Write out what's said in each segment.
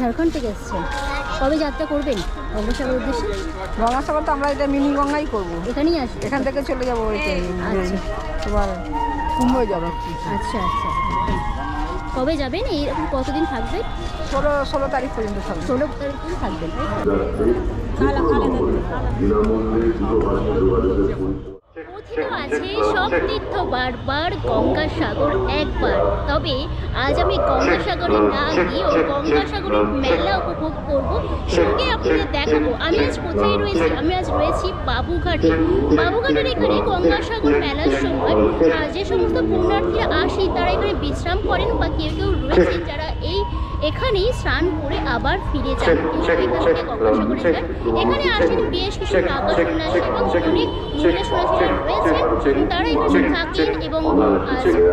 ঝাড়খণ্ড থেকে এসছেন। কবে যাত্রা করবেন? গঙ্গাসাগর উদ্দেশ্যে? গঙ্গাসাগর তো আমরা এটা মিনি গঙ্গাই করব। এখানেই আসবেন? এখান থেকে চলে যাব আচ্ছা। তোমার কুম্ভ যাব আচ্ছা আচ্ছা। কবে যাবেন? এই কতদিন থাকবেন? ষোলো ষোলো তারিখ পর্যন্ত থাকবে। ষোলো তারিখ দিন থাকবেন তাই তো? সঙ্গে আপনাদের দেখাবো, আমি আজ কোথায় রয়েছি? আমি আজ রয়েছি বাবুঘাটে। বাবুঘাটের এখানে গঙ্গাসাগর মেলার সময় যে সমস্ত পুণ্যার্থীরা আসে, তারা এখানে বিশ্রাম করেন বা কেউ কেউ রয়েছে যারা এখানেই স্নান করে আবার ফিরে যান। এখান আসেন বেশ কিছু নাগা সন্ন্যাসী এবং অনেক মহিলা সন্ন্যাসীরা রয়েছেন তারা এখানে থাকেন এবং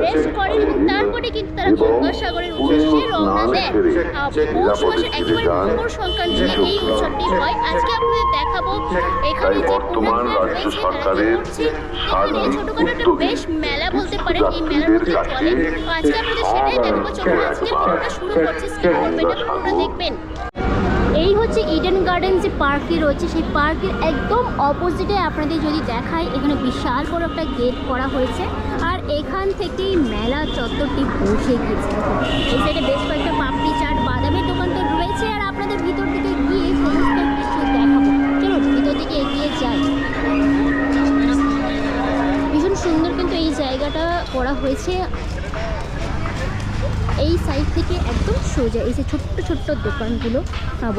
রেস্ট করেন। এবং তারপরে কিন্তু তারা গঙ্গাসাগরের উদ্দেশ্যে রওনা দেন। আহ, পৌষ মাসের একেবারে মকর সংক্রান্তিতে এই উৎসবটি হয়। আজকে যে বর্তমান রাজ্য সরকারের সার্বিক ছোটখাটো একটা উদ্যোগে বেশ মেলা বলতে পারেন এই মেলার মধ্যে চলে। তো আজকে আপনাদের সেটাই দেখাবো চলুন আজকে পুরোটা শুরু করছি স্কিপ করবেন না পুরোটা দেখবেন। এই হচ্ছে ইডেন গার্ডেন যে পার্কটি রয়েছে সেই পার্কের একদম অপোজিটে আপনাদের যদি দেখায় এখানে বিশাল বড় একটা গেট করা হয়েছে। আর এখান থেকেই মেলা চত্বরটি বসে গিয়েছে। এই সাইডে বেশ কয়েকটা জায়গাটা করা হয়েছে। এই সাইড থেকে একদম সোজা, এই যে ছোট্ট ছোট্ট দোকানগুলো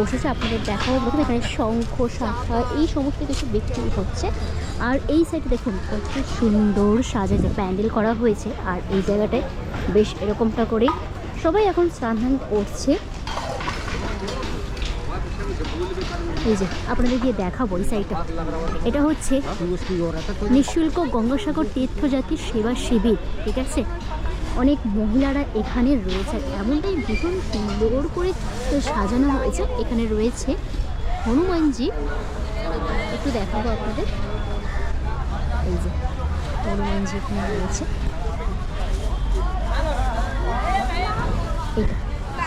বসেছে, আপনাদের দেখাবো। দেখুন, এখানে শঙ্খ শাখা এই সমস্ত কিছু বিক্রি হচ্ছে। আর এই সাইডে দেখুন, কত সুন্দর সাজাতে প্যান্ডেল করা হয়েছে। আর এই জায়গাটায় বেশ এরকমটা করে সবাই এখন স্নান করছে। এই যে, আপনাদের গিয়ে দেখাবো এই সাইডটা এটা হচ্ছে নিঃশুল্ক গঙ্গাসাগর তীর্থযাত্রী সেবা শিবির, ঠিক আছে? অনেক মহিলারা এখানে রয়েছে। এমনটাই ভীষণ সুন্দর করে সাজানো হয়েছে এখানে রয়েছে হনুমানজি। একটু দেখাবো আপনাদের। এই যে, হনুমানজি এখানে রয়েছে। এইটা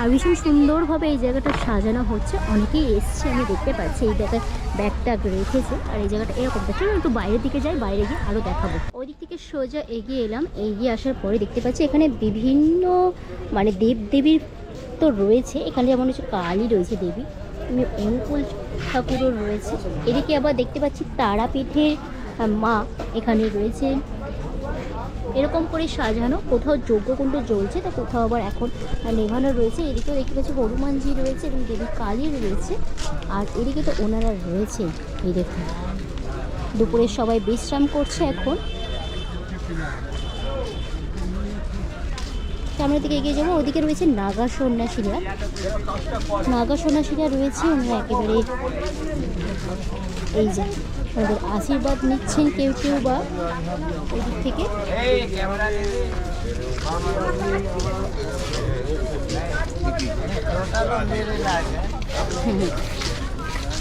আর ভীষণ সুন্দরভাবে এই জায়গাটা সাজানো হচ্ছে। অনেকেই এসছে, আমি দেখতে পাচ্ছি। এই জায়গায় ব্যাগটা রেখেছে, আর এই জায়গাটা এরকম চলুন একটু বাইরের দিকে যাই, বাইরে গিয়ে আরও দেখাবো। ওই দিক থেকে সোজা এগিয়ে এলাম, এগিয়ে আসার পরে দেখতে পাচ্ছি এখানে বিভিন্ন মানে দেব দেবীর তো রয়েছে। এখানে যেমন হচ্ছে কালী রয়েছে দেবী অনুকূল ঠাকুরও রয়েছে। এদিকে আবার দেখতে পাচ্ছি তারাপীঠের মা এখানে রয়েছে এরকম করে সাজানো, কোথাও যজ্ঞকুণ্ড জ্বলছে, তো কোথাও আবার এখন নেভানো রয়েছে, এদিকেও দেখতে পাচ্ছি হনুমানজি রয়েছে এবং দেবী কালী রয়েছে, আর এদিকে তো ওনারা রয়েছে এই দেখুন। দুপুরে সবাই বিশ্রাম করছে এখন। সামনের দিকে এগিয়ে যাব, ওদিকে রয়েছে নাগা সন্ন্যাসীরা। নাগা সন্ন্যাসীরা রয়েছে, ওনারা একেবারে এই যে ওদের আশীর্বাদ নিচ্ছেন কেউ কেউ বা ওদিক থেকে।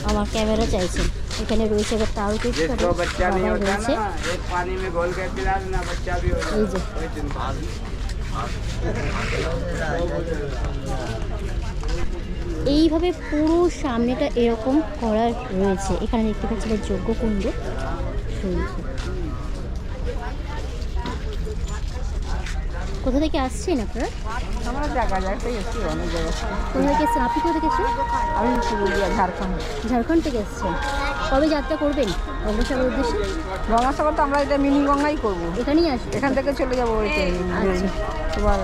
আমার ক্যামেরা চাইছেন। এখানে রয়েছে একটা তাও কেক রয়েছে। এই যে। এইভাবে পুরো সামনেটা এরকম করা রয়েছে। এখানে দেখতে পাচ্ছি একটা যজ্ঞকুণ্ড চলছে কোথা থেকে আসছেন আপনারা? আমরা জায়গা জায়গাতেই এসেছি অনেক জায়গা থেকে। কোথা থেকে এসছেন? আপনি কোথা থেকে এসছেন? আমি পুরুলিয়া ঝাড়খণ্ড। ঝাড়খণ্ড থেকে এসছেন। কবে যাত্রা করবেন? গঙ্গাসাগর উদ্দেশ্যে? গঙ্গাসাগর তো আমরা এটা মিনি গঙ্গাই করব। এখানেই আসবেন? এখান থেকে চলে যাব আচ্ছা। তোমার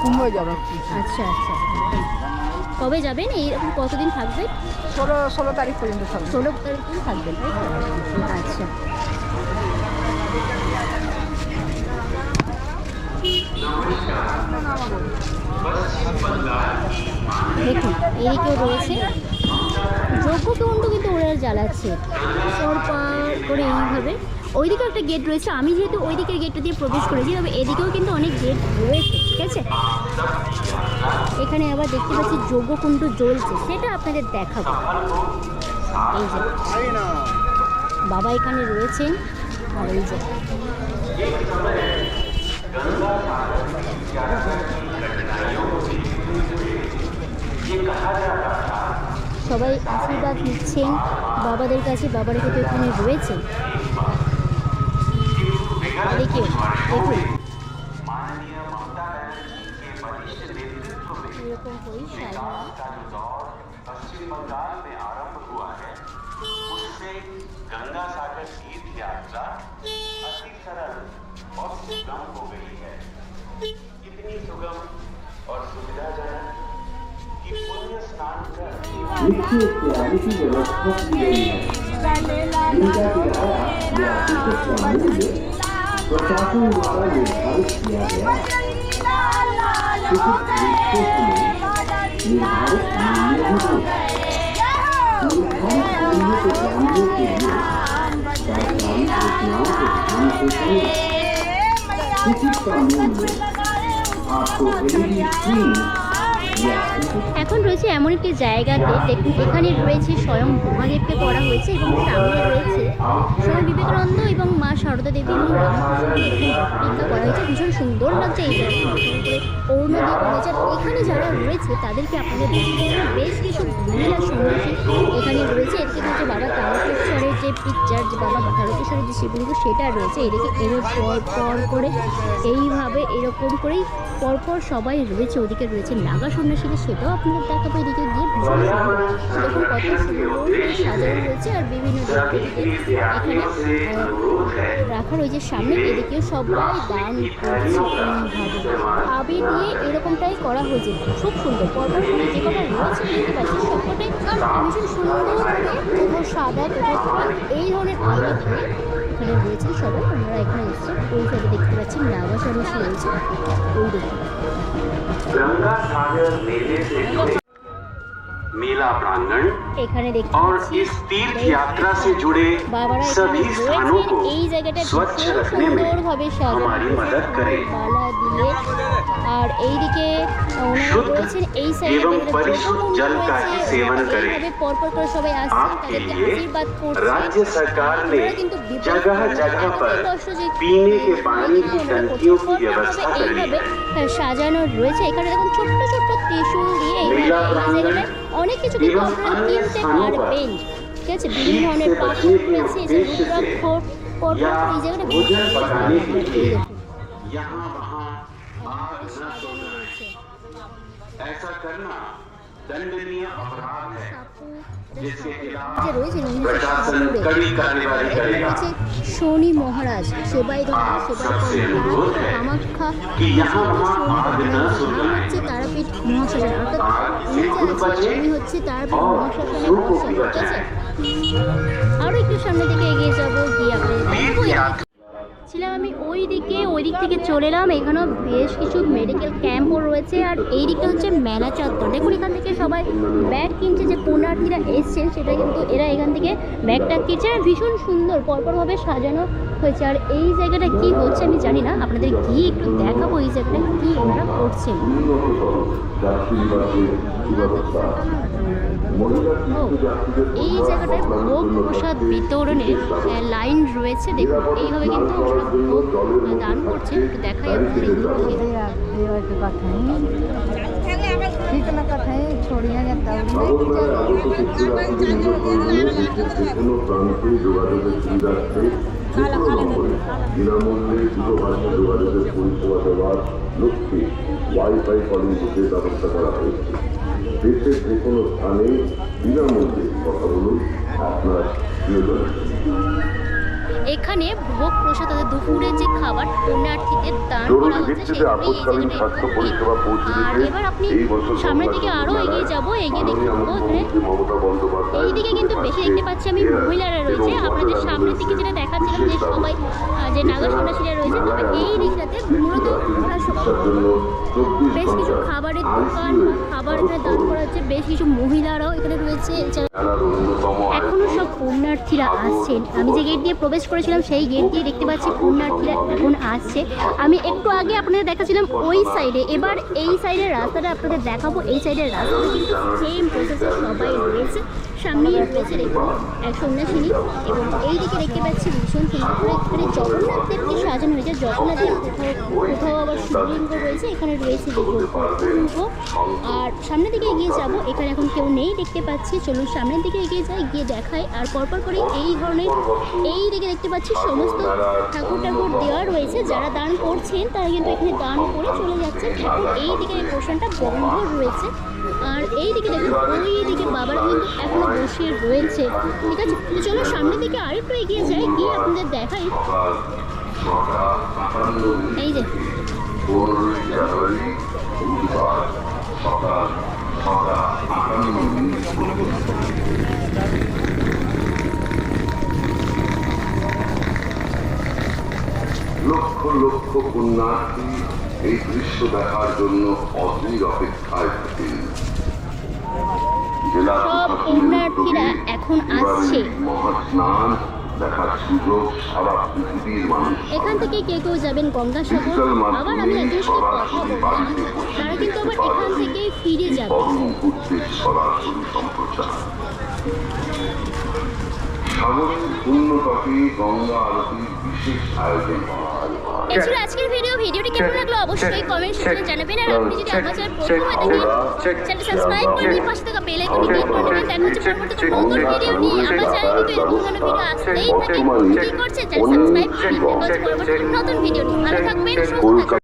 কুম্ভ যাব। আচ্ছা আচ্ছা। কবে যাবেন? এই কতদিন থাকবেন ষোলো ষোলো তারিখ পর্যন্ত থাকবে। ষোলো তারিখ দিন থাকবেন আচ্ছা। দেখুন এদিকেও রয়েছে। যজ্ঞকুণ্ড কিন্তু ওরা জ্বালাচ্ছে। পার করে এইভাবে। ওইদিকে একটা গেট রয়েছে। আমি যেহেতু ওই দিকের গেটটা দিয়ে প্রবেশ করেছি, তবে এদিকেও কিন্তু অনেক গেট রয়েছে, ঠিক আছে? এখানে আবার দেখতে পাচ্ছি যজ্ঞকুণ্ড জ্বলছে, সেটা আপনাদের দেখাবো। এই যে, বাবা এখানে রয়েছেন, আর এই যে। সবাই আশীর্বাদ নিচ্ছেন, বাবাদের কাছে, বাবারা কিন্তু এখানে রয়েছে देखिए। देखो पश्चिम बंगाल में आरंभ हुआ है। उससे गंगा सागर तीर्थ यात्रा अति सरल और सुगम हो गई है कितनी सुगम और सुविधाजनक की व्यवस्था की गई प्रशासन द्वारा निर्धारित किया गया टिकट निश्चित में निर्धारित मूल्य ही होगा निर्धारित मूल्य को जानने के लिए सरकारी योजनाओं को ध्यान से सुनिए टिकट का मूल्य आपको एलईडी स्क्रीन या टिकट এখন রয়েছে এমন একটি জায়গাতে দেখুন এখানে রয়েছে স্বয়ং মহাদেবকে করা হয়েছে এবং সামনে রয়েছে স্বামী বিবেকানন্দ এবং মা সারদা দেবী এবং রামকৃষ্ণকে করা হয়েছে। ভীষণ সুন্দর লাগছে এই জায়গাটা। কলেজের এখানে যারা রয়েছে, তাদেরকে আপনাদের বেশ কিছু মহিলা সন্ন্যাসী এখানে রয়েছে। এর থেকে বাবা তারকেশ্বরের যে পিকচার যে বাবা তারকেশ্বরের যে শিবলিঙ্গ সেটা রয়েছে। এদিকে এর পর পর করে এইভাবে এরকম করেই পরপর সবাই রয়েছে ওদিকে রয়েছে নাগা সন্ন্যাসীদের সেটাও আপনাদের দেখাবো এদিকে গিয়ে। কত সুন্দর সাজানো রয়েছে আর বিভিন্ন এখানে আহ, রাখা রয়েছে। সামনে এদিকেও সবাই দান ভাবে দিয়ে এরকমটাই করা হয়েছে। খুব সুন্দর। পরপর যে কটা রয়েছে দেখতে পাচ্ছি সবকটাই খুবই সুন্দর কোথাও সাদা কোথাও এই ধরনের এখানে রয়েছেন সবাই, আমরা এখানে এসেছি ওই সাথে দেখতে পাচ্ছি, নাগা সরস রয়েছে। ওই দেখুন। मेले से जुड़े मेला प्रांगण এখানে দেখতে और পাচ্ছি इस तीर्थ বেশ यात्रा से जुड़े বাবারা এখানে सभी स्थानों রয়েছেন को এই জায়গাটা स्वच्छ ভীষণ रखने में সুন্দরভাবে সাজানো हमारी হয়েছে, मदद करें মালা দিয়ে আর এইদিকে ওনারা शुद्ध রয়েছেন এই সাইডে एवं যেখানে परिशुद्ध জগমোহন जल का রয়েছে, ही सेवन ওনারা करें। এইভাবে পরপর করে সবাই আসছেন आपके তাদেরকে लिए আশীর্বাদ করছেন राज्य सरकार ने ওনারা কিন্তু বিপদ जगह जगह এতটাই पर কষ্ট যে पीने के पानी की ওনারা टंकियों की করছেন। व्यवस्था कर ली এইভাবে है সাজানো রয়েছে এখানে দেখুন ছোট্ট ছোট্ট ত্রিশূল দিয়ে এইভাবে মেলা এই প্রাঙ্গণে জায়গাটায় অনেক কিছু কিন্তু এবং আপনারা अन्य কিনতে স্থানও पर পারবেন ঠিক আছে বিভিন্ন ধরনের শীত পাথর से बचने के রয়েছে এই যে उद्देश्य से রুদ্রাক্ষর পরপর या এই জায়গাটা भोजन पकाने के এই लिए দেখুন। यहाँ वहाँ आग न সাজানো सोना রয়েছে। ऐसा करना दंडनीय अपराध है সাপু, जिसके खिलाफ শনি মহারাজ সেবাই কামাখ্যা হচ্ছে তারাপীঠ হচ্ছে তারাপীঠ আরও একটু সামনে থেকে এগিয়ে যাব যাচ্ছিলাম আমি ওই দিকে, ওই দিক থেকে চলে এলাম। এখানেও বেশ কিছু মেডিকেল ক্যাম্পও রয়েছে। আর এই দিকে হচ্ছে মেলা চত্বর দেখুন, এখান থেকে সবাই ব্যাগ কিনছে যে পুণ্যার্থীরা এসছেন সেটা কিন্তু এরা এখান থেকে ব্যাগটা কিনছে। আর ভীষণ সুন্দর, পরপরভাবে সাজানো হয়েছে। আর এই জায়গাটা কি হচ্ছে আমি জানি না। আপনাদের গিয়ে একটু দেখাবো এই জায়গাটা কী ওনারা করছেন। ও এই জায়গাটায় ভোগ প্রসাদ বিতরণের আহ, লাইন রয়েছে দেখুন এইভাবে কিন্তু ওরা ভোগ আহ, দান করছে একটু দেখাই আপনাদের এই দিক থেকে। ठीक ना कथे छोड़िया जाता ভারতমায়ের আগত তীর্থযাত্রী নির্ভর করবে দেশের যে কোনো প্রান্তে যোগাযোগের সুবিধার্থে যে কোনো নম্বরে বিনামূল্যে দূরভাষা যোগাযোগের পরিষেবা দেওয়ার লক্ষ্যে ওয়াইফাই কলিং বুথের ব্যবস্থা করা হয়েছে দেশের যে কোনো স্থানে বিনামূল্যে কথা বলুন আপনার প্রিয়। এখানে ভোগ প্রসাদ দুপুরের যে খাবার পুণ্যার্থীদের দান করা হচ্ছে সেগুলি আর এবার আপনি সামনের দিকে আরও এগিয়ে যাব এগিয়ে দেখতে পাবো এখানে এইদিকে কিন্তু বেশি দেখতে পাচ্ছি আমি মহিলারা রয়েছে। আপনাদের সামনের দিকে যেটা দেখাচ্ছিলাম যে সবাই যে নাগা সন্ন্যাসীরা রয়েছে তবে এই দিকটাতে মূলত বেশ কিছু খাবারের দোকান বা খাবার এখানে দান করা হচ্ছে। বেশ কিছু মহিলারাও এখানে রয়েছে এছাড়া মেলার এখনও সব পুণ্যার্থীরা আসছেন। আমি যে গেট দিয়ে প্রবেশ করেছিলাম সেই গেট দিয়ে দেখতে পাচ্ছি পুণ্যার্থীরা এখন আসছে। আমি একটু আগে আপনাদের দেখাচ্ছিলাম ওই সাইডে। এবার এই সাইডের রাস্তাটা আপনাদের দেখাবো। এই সাইডের রাস্তাটা কিন্তু সেম প্রসেসে সবাই রয়েছে। সামনেই রয়েছে দেখুন এক সন্ন্যাসিনী এবং এই দিকে দেখতে পাচ্ছি ভীষণ সুন্দর করে এখানে জগন্নাথ সাজানো হয়েছে। জগন্নাথ কোথাও কোথাও আবার শিবলিঙ্গ রয়েছে। এখানে রয়েছে আর সামনের দিকে এগিয়ে যাব। এখানে এখন কেউ নেই দেখতে পাচ্ছি। চলুন সামনের দিকে এগিয়ে যাই, গিয়ে দেখাই। আর পরপর করে এই ধরনের, এই দিকে দেখতে পাচ্ছি সমস্ত ঠাকুর ঠাকুর দেওয়া রয়েছে। যারা দান করছেন, তারা কিন্তু এখানে দান করে চলে যাচ্ছে ঠাকুর এই দিকে এই পোর্শনটা বন্ধ রয়েছে। আর এই দিকে দেখুন ওই দিকে বাবারা কিন্তু এখনও বসে রয়েছে। ঠিক আছে? চলো সামনের দিকে আরেকটু এগিয়ে যাই, গিয়ে আপনাদের দেখাই। এই যে। লক্ষ লক্ষ পুণ্যার্থী এই দৃশ্য দেখার জন্য অধীর অপেক্ষায় থাকেন। জেলা পুণ্যার্থীরা এখন আসছে। মহাস্নান দেখার সুযোগ সারা পৃথিবীর মানুষ এখান থেকে কেউ কেউ যাবেন গঙ্গাসাগর? আবার আমি একজনের সাথে কথা তারা কিন্তু আবার এখান থেকেই ফিরে যাবে। পরম সরাসরি সম্প্রচার। সাগরের পূর্ণতটে গঙ্গা আরতির বিশেষ আয়োজন এই আজকের ভিডিও ভিডিওটি কেমন লাগল অবশ্যই কমেন্ট সেকশনে জানাবেন। আর আপনি যদি আমার চ্যানেল প্রথম হয়ে থাকেন চ্যানেলটি সাবস্ক্রাইব করে নিয়ে পাশে থাকা বেল আইকনে ক্লিক করে নেবেন দেখা হচ্ছে পরবর্তী কোনো ভিডিও নিয়ে। আমার চ্যানেলে কিন্তু এরকম ধরনের ভিডিও আসতেই থাকে। কি করছে চ্যানেল সাবস্ক্রাইব করে নিন দেখা হচ্ছে পরবর্তী নতুন ভিডিও নিয়ে। ভালো থাকবেন সুস্থ থাকবেন।